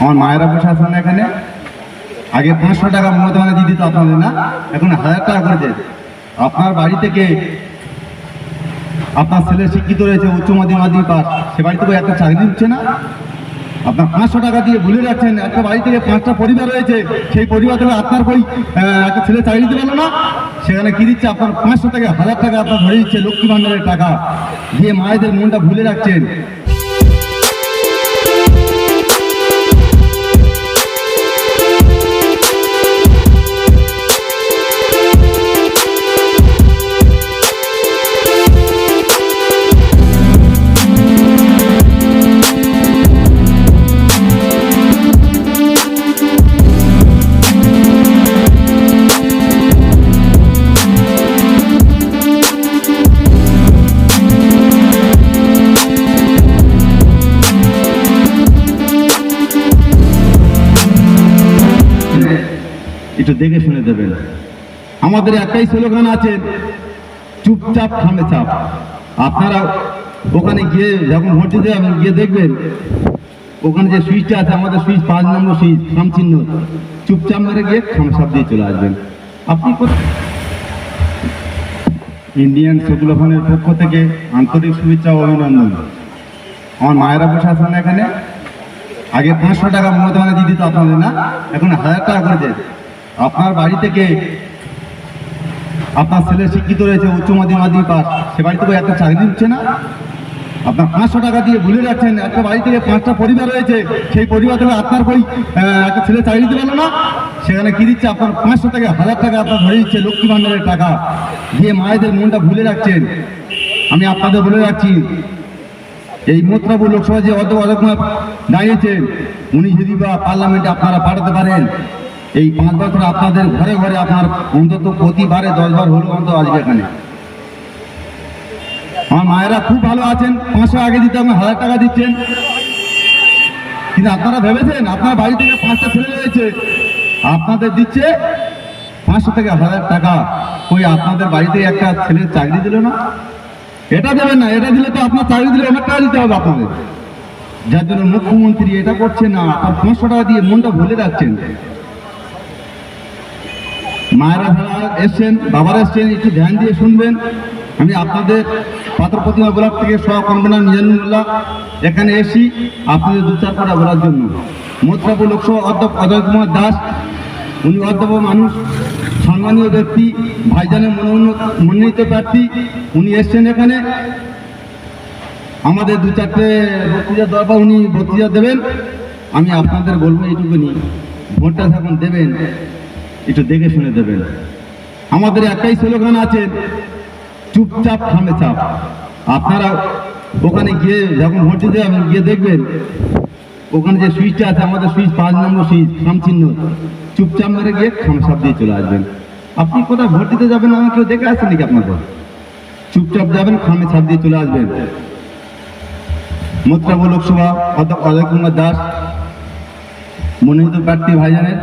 আমার মায়েরা বসে আছেন এখানে। আগে পাঁচশো টাকা মমতা ব্যানার্জি দিত আপনাদের না, এখন হাজার টাকা করে করেছে আপনার বাড়ি থেকে আপনার ছেলে শিক্ষিত রয়েছে, উচ্চ মাধ্যমিক পাস সে বাড়িতে একটা চাকরি দিচ্ছে না। আপনার পাঁচশো টাকা দিয়ে ভুলে যাচ্ছেন, একটা বাড়ি থেকে পাঁচটা পরিবার রয়েছে, সেই পরিবার থেকে আপনার কই একটা ছেলে চাকরি দিতে পারল না। সেখানে কি দিচ্ছে? আপনার পাঁচশো টাকা হাজার টাকা আপনার ধরে দিচ্ছে লক্ষ্মী ভান্ডারের টাকা। দিয়ে মায়েদের মনটা ভুলে রাখছেন। একটু দেখে শুনে দেবেন আমাদের একটাই স্লোগান আছে, চুপচাপ থামে চাপ আপনারা ওখানে গিয়ে যখন ভোট দিতে যাবেন, গিয়ে দেখবেন, ওখানে যে সুইচটা আছে, আমাদের সুইচ পাঁচ নম্বর সুইচ খাম চিহ্ন চুপচাপ মেরে গিয়ে খাম দিয়ে চলে আসবেন। আপনি ইন্ডিয়ান সেকুলাফোনের পক্ষ থেকে আন্তরিক শুভেচ্ছা ও অভিনন্দন। আমার মায়েরা বসে আছেন এখানে, আগে পাঁচশো টাকা মমতা ব্যানার্জি দিত আপনাদের, না? এখন হাজার টাকা করেছে আপনার বাড়ি থেকে আপনার ছেলে শিক্ষিত রয়েছে উচ্চ মাধ্যমিক পাস। সে বাড়িতে থেকে একটা চাকরি দিচ্ছে না? আপনার পাঁচশো টাকা দিয়ে ভুলে যাচ্ছেন একটা বাড়ি থেকে পাঁচটা পরিবার রয়েছে সেই পরিবার থেকে আপনার আহ, একটা ছেলে চাকরি দিতে পারল না? সেখানে কি দিচ্ছে? আপনার পাঁচশো টাকা হাজার টাকা আপনার ধরে দিচ্ছে লক্ষ্মী ভান্ডারের টাকা। দিয়ে মায়েদের মনটা ভুলে রাখছেন আমি আপনাদের বলে রাখছি এই মোত্রাপুর লোকসভা যে অত অধকুমার দাঁড়িয়েছেন উনি যদি বা পার্লামেন্টে আপনারা পাঠাতে পারেন এই পাঁচ বছর আপনাদের ঘরে ঘরে আপনার অন্তত প্রতিবারে দশবার হলো অন্তত আসবে এখানে। আমার মায়েরা খুব ভালো আছেন, পাঁচশো আগে দিতে আপনি হাজার টাকা দিচ্ছেন। কিন্তু আপনারা ভেবেছেন, আপনার বাড়ি থেকে পাঁচটা ছেলে রয়েছে, আপনাদের দিচ্ছে পাঁচশো থেকে হাজার টাকা। ওই আপনাদের বাড়িতে একটা ছেলের চাকরি দিল না? এটা দেবেন না, এটা দিলে তো আপনার চাকরি দিলে অনেক টাকা দিতে হবে আপনাদের। যার জন্য মুখ্যমন্ত্রী এটা করছে না, আর পাঁচশো টাকা দিয়ে মনটা ভুলে রাখছেন মায়েরা যারা এসছেন, বাবারা এসছেন, একটু ধ্যান দিয়ে শুনবেন। আমি আপনাদের পাত্র প্রতিমা ব্লক থেকে সহ কনভেনার মিজানুল্লাহ এখানে এসি, আপনাদের দু চার কথা বলার জন্য। মোত্রাপুর লোকসভা অধ্যক্ষ অজয় কুমার দাস, উনি অধ্যাপক মানুষ, সম্মানীয় ব্যক্তি, ভাইজানের মনোনীত প্রার্থী, উনি এসছেন এখানে। আমাদের দু চারটে বক্তৃতা দরকার, উনি বক্তৃতা দেবেন। আমি আপনাদের বলব এইটুকুনি। ভোটটা যখন দেবেন একটু দেখে শুনে দেবেন। আমাদের একটাই স্লোগান আছে, চুপচাপ, থামে চাপ আপনারা ওখানে গিয়ে যখন ভোট দিতে যাবেন, গিয়ে দেখবেন, ওখানে যে সুইচটা আছে, আমাদের সুইচ পাঁচ নম্বর সুইচ খাম চিহ্ন চুপচাপ মেরে গিয়ে খাম সাপ দিয়ে চলে আসবেন। আপনি কোথায় ভোট দিতে যাবেন আমার কেউ দেখে আসছেন নাকি আপনাদের চুপচাপ যাবেন খামে ছাপ দিয়ে চলে আসবেন। মোত্রাবো লোকসভা অধ্যক্ষ অজয় কুমার দাস, মনোনীত প্রার্থী ভাইজানের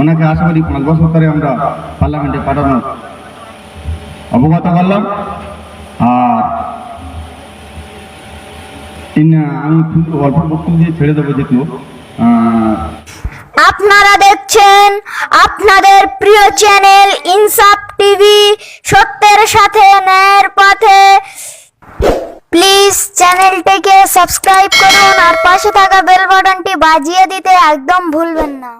ওনাকে আশা করি পাঁচ বছর পরে আমরা পার্লামেন্টে পাঠানোর অবগত করলাম। আর আমি অল্প বক্তব্য দিয়ে ছেড়ে দেবো যেহেতু আপনারা দেখছেন আপনাদের প্রিয় চ্যানেল ইনসাফ টিভি, সত্যের সাথে ন্যায়ের পথে। প্লিজ চ্যানেলটিকে সাবস্ক্রাইব করুন আর পাশে থাকা বেল বাটনটি বাজিয়ে দিতে একদম ভুলবেন না।